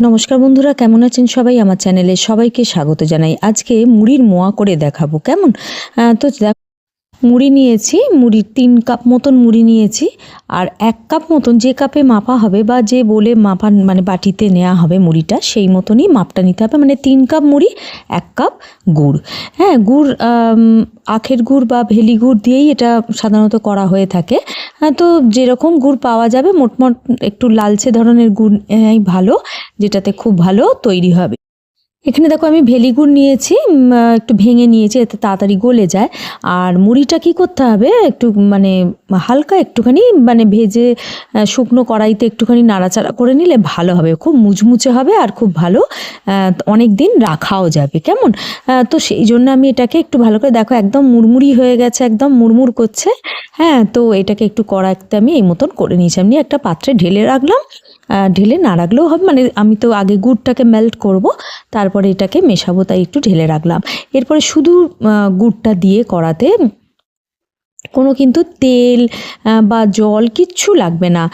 নমস্কার বন্ধুরা, কেমন আছেন সবাই? আমার চ্যানেলে সবাইকে স্বাগত জানাই। আজকে মুড়ির মোয়া করে দেখাবো, কেমন? তো দেখ মুড়ি নিয়েছি মুড়ির তিন কাপ মতন মুড়ি নিয়েছি আর এক কাপ মতন যে কাপে মাপা হবে বা যে বলে মাপা মানে বাটিতে নেওয়া হবে মুড়িটা সেই মতনই মাপটা নিতে হবে। মানে তিন কাপ মুড়ি এক কাপ গুড়। হ্যাঁ গুড় আখের গুড় বা ভেলি গুড় দিয়েই এটা সাধারণত করা হয়ে থাকে। হ্যাঁ, তো যেরকম গুড় পাওয়া যাবে মোটমোট একটু লালচে ধরনের গুড় ভালো যেটাতে খুব ভালো তৈরি হবে। এখানে দেখো আমি ভেলি গুড় নিয়েছি একটু ভেঙে নিয়েছি, এতে তাড়াতাড়ি গলে যায়। আর মুড়িটা কি করতে হবে? একটু মানে হালকা একটুখানি মানে ভেজে শুকনো কড়াইতে একটুখানি নাড়াচাড়া করে নিলে ভালো হবে। খুব মুচমুচে হবে আর খুব ভালো অনেক দিন রাখাও যাবে। কেমন? তো সেই জন্য আমি এটাকে একটু ভালো করে, দেখো, একদম মুড়মুড়ি হয়ে গেছে, একদম মুড়মুড় করছে। হ্যাঁ তো এটাকে একটু কড়াইতে আমি এই মতন করে নিয়েছি। আমি একটা পাত্রে ঢেলে রাখলাম। ঢেলে না রাখলেও হবে। মানে আমি তো আগে গুড়টাকে মেল্ট করব, তারপরে এটাকে মেশাবো, তাই একটু ঢেলে রাখলাম। এরপরে শুধু গুড়টা দিয়ে কড়াতে কোনো কিন্তু তেল বা জল কিচ্ছু লাগবে না।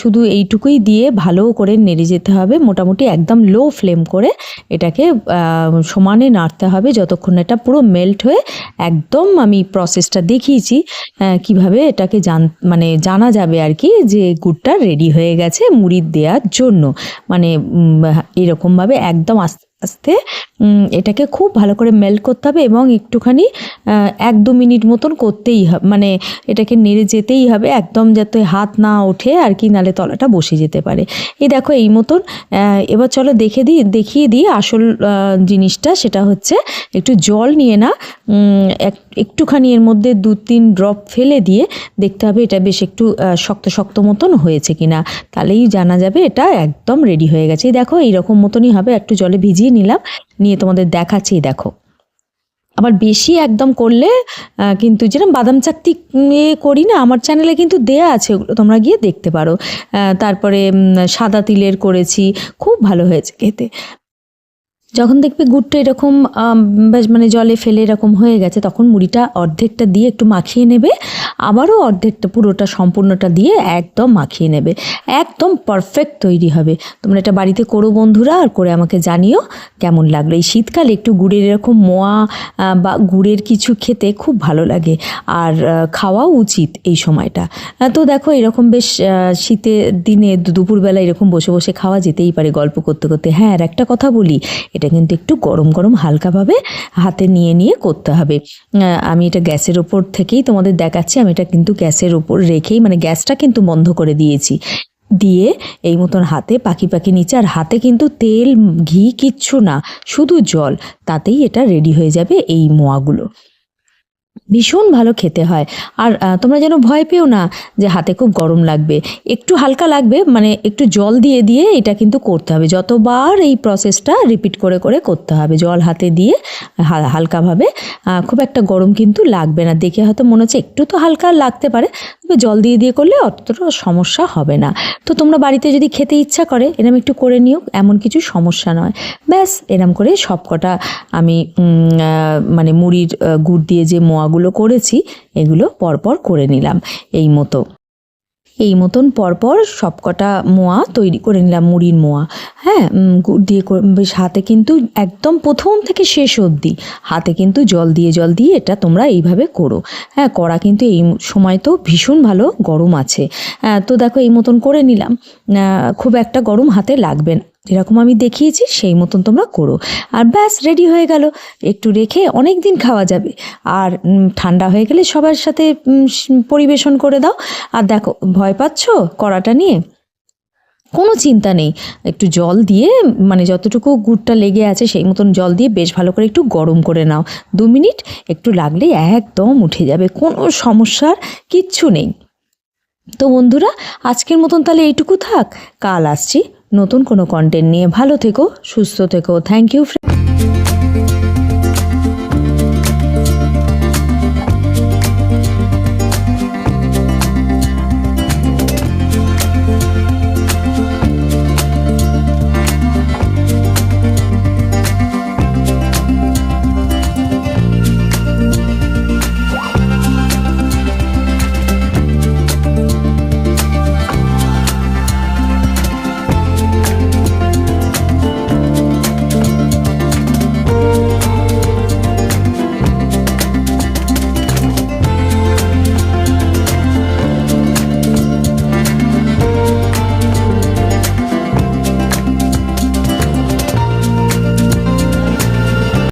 শুধু এইটুকুই দিয়ে ভালো করে নেড়ে যেতে হবে, মোটামুটি একদম লো ফ্লেম করে এটাকে সমানে নাড়তে হবে যতক্ষণ এটা পুরো মেল্ট হয়ে একদম আমি প্রসেসটা দেখিয়েছি কীভাবে এটাকে জান মানে জানা যাবে আর কি যে গুড়টা রেডি হয়ে গেছে মুড়ি দেওয়ার জন্য। মানে এরকমভাবে একদম আস্তে আস্তে এটাকে খুব ভালো করে মেল্ট করতে হবে এবং একটুখানি এক দু মিনিট মতন করতেই হবে মানে এটাকে নেড়ে যেতেই হবে, একদম যাতে হাত না ওঠে আর কি, নালে তলাটা বসে যেতে পারে। এই দেখো এই মতন এবার চলো দেখে দিই, দেখিয়ে দিই আসল জিনিসটা, সেটা হচ্ছে একটু জল নিয়ে না এক- একটুখানি এর মধ্যে দু তিন ড্রপ ফেলে দিয়ে দেখতে হবে এটা বেশ একটু শক্ত শক্ত মতন হয়েছে কিনা। তাহলেই জানা যাবে এটা একদম রেডি হয়ে গেছে। এই দেখো এইরকম মতনই হবে, একটু জলে ভিজিয়ে নিলাম, নিয়ে তোমাদের দেখাচ্ছি, দেখো। আবার বেশি একদম করলে কিন্তু যেরকম বাদাম চাকতি করি না, আমার চ্যানেলে কিন্তু দেয়া আছে ওগুলো, তোমরা গিয়ে দেখতে পারো। তারপরে সাদা তিলের করেছি, খুব ভালো হয়েছে খেতে। যখন দেখবে গুড়টা এরকম বেশ মানে জলে ফেলে এরকম হয়ে গেছে, তখন মুড়িটা অর্ধেকটা দিয়ে একটু মাখিয়ে নেবে। আবারও অর্ধেকটা পুরোটা সম্পূর্ণটা দিয়ে একদম মাখিয়ে নেবে। একদম পারফেক্ট তৈরি হবে। তোমরা এটা বাড়িতে করো বন্ধুরা, আর করে আমাকে জানিও কেমন লাগল। এই শীতকালে একটু গুড়ের এরকম মোয়া বা গুড়ের কিছু খেতে খুব ভালো লাগে। আর খাওয়াও উচিত এই সময়টা। তো দেখো, এরকম বেশ শীতের দিনে দুপুরবেলা এরকম বসে বসে খাওয়া যেতেই পারে গল্প করতে করতে। হ্যাঁ আর একটা কথা বলি, এটা কিন্তু একটু গরম গরম, হালকাভাবে হাতে নিয়ে নিয়ে করতে হবে। আমি এটা গ্যাসের ওপর থেকেই তোমাদের দেখাচ্ছি। আমি এটা কিন্তু গ্যাসের ওপর রেখেই মানে গ্যাসটা কিন্তু বন্ধ করে দিয়েছি। দিয়ে এই মতন হাতে পাখি পাখি নিচে, আর হাতে কিন্তু তেল, ঘি কিচ্ছু না, শুধু জল। তাতেই এটা রেডি হয়ে যাবে এই মোয়াগুলো। ভীষণ ভালো খেতে হয়। আর তোমরা যেন ভয় পেও না যে হাতে খুব গরম লাগবে। একটু হালকা লাগবে মানে একটু জল দিয়ে দিয়ে এটা কিন্তু করতে হবে। যতবার এই প্রসেসটা রিপিট করে করে করতে হবে। জল হাতে দিয়ে হালকাভাবে খুব একটা গরম কিন্তু লাগবে না। দেখে হয়তো মনে হচ্ছে একটু তো হালকা লাগতে পারে তবে জল দিয়ে দিয়ে করলে অতটা সমস্যা হবে না। তো তোমরা বাড়িতে যদি খেতে ইচ্ছা করে, এরম একটু করে নিও, এমন কিছু সমস্যা নয়। ব্যাস, এরম করে সব কটা আমি মানে মুড়ির গুড় দিয়ে যে মোয়াগুলো করেছি, এগুলো পরপর করে নিলাম, এই মতো। এই মতন পরপর সবকটা মোয়া তৈরি করে নিলাম, মুড়ির মোয়া। হ্যাঁ গুড় দিয়ে বেশ হাতে কিন্তু একদম প্রথম থেকে শেষ অবধি হাতে কিন্তু জল দিয়ে জল দিয়ে এটা তোমরা এইভাবে করো। হ্যাঁ করা কিন্তু এই সময় তো ভীষণ ভালো গরম আছে। তো দেখো এই মতন করে নিলাম। খুব একটা গরম হাতে লাগবে না। যেরকম আমি দেখিয়েছি, সেই মতন তোমরা করো। আর ব্যাস রেডি হয়ে গেল। একটু রেখে অনেক দিন খাওয়া যাবে। আর ঠান্ডা হয়ে গেলে সবার সাথে পরিবেশন করে দাও। আর দেখো, ভয় পাচ্ছ কড়াটা নিয়ে? কোনো চিন্তা নেই। একটু জল দিয়ে মানে যতটুকু গুড়টা লেগে আছে, সেই মতন জল দিয়ে বেশ ভালো করে একটু গরম করে নাও। দু মিনিট, একটু লাগলেই একদম উঠে যাবে। কোনো সমস্যার কিচ্ছু নেই। তো বন্ধুরা, আজকের মতন তাহলে এইটুকু থাক। কাল আসছি। নতুন কোনো কন্টেন্ট নিয়ে ভালো থেকো সুস্থ থেকো। Thank you